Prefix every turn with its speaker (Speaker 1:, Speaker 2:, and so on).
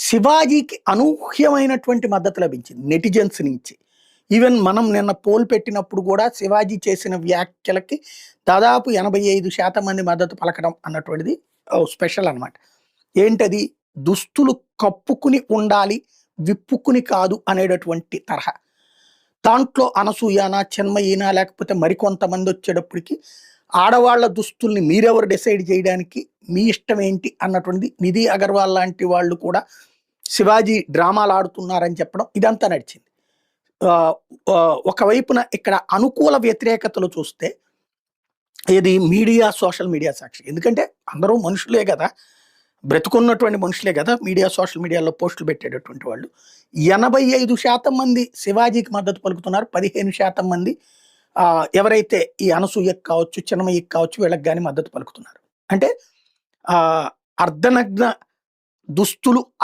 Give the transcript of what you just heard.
Speaker 1: శివాజీకి అనూహ్యమైనటువంటి మద్దతు లభించింది నెటిజన్స్ నుంచి. ఈవెన్ మనం నిన్న పోల్ పెట్టినప్పుడు కూడా శివాజీ చేసిన వ్యాఖ్యలకి దాదాపు ఎనభై ఐదు శాతం మంది మద్దతు పలకడం అన్నటువంటిది స్పెషల్ అన్నమాట. ఏంటది? దుస్తులు కప్పుకుని ఉండాలి విప్పుకుని కాదు అనేటటువంటి తరహా. దాంట్లో అనసూయనా చిన్మయినా లేకపోతే మరికొంతమంది వచ్చేటప్పటికి ఆడవాళ్ళ దుస్తుల్ని మీరెవరు డిసైడ్ చేయడానికి మీ ఇష్టం ఏంటి అన్నటువంటిది నిధి అగర్వాల్ లాంటి వాళ్ళు కూడా శివాజీ డ్రామాలు ఆడుతున్నారని చెప్పడం ఇదంతా నడిచింది. ఒకవైపున ఇక్కడ అనుకూల వ్యతిరేకతలు చూస్తే ఇది మీడియా సోషల్ మీడియా సాక్షి. ఎందుకంటే అందరూ మనుషులే కదా. బ్రతుకున్నటువంటి మనుషులే కదా మీడియా సోషల్ మీడియాలో పోస్టులు పెట్టేటటువంటి వాళ్ళు. ఎనభై ఐదు శాతం మంది శివాజీకి మద్దతు పలుకుతున్నారు. పదిహేను శాతం మంది ఎవరైతే ఈ అనసూయకు కావచ్చు చిన్నమయ్యకి కావచ్చు వీళ్ళకి కానీ మద్దతు పలుకుతున్నారు. అంటే అర్ధనగ్న దుస్తులు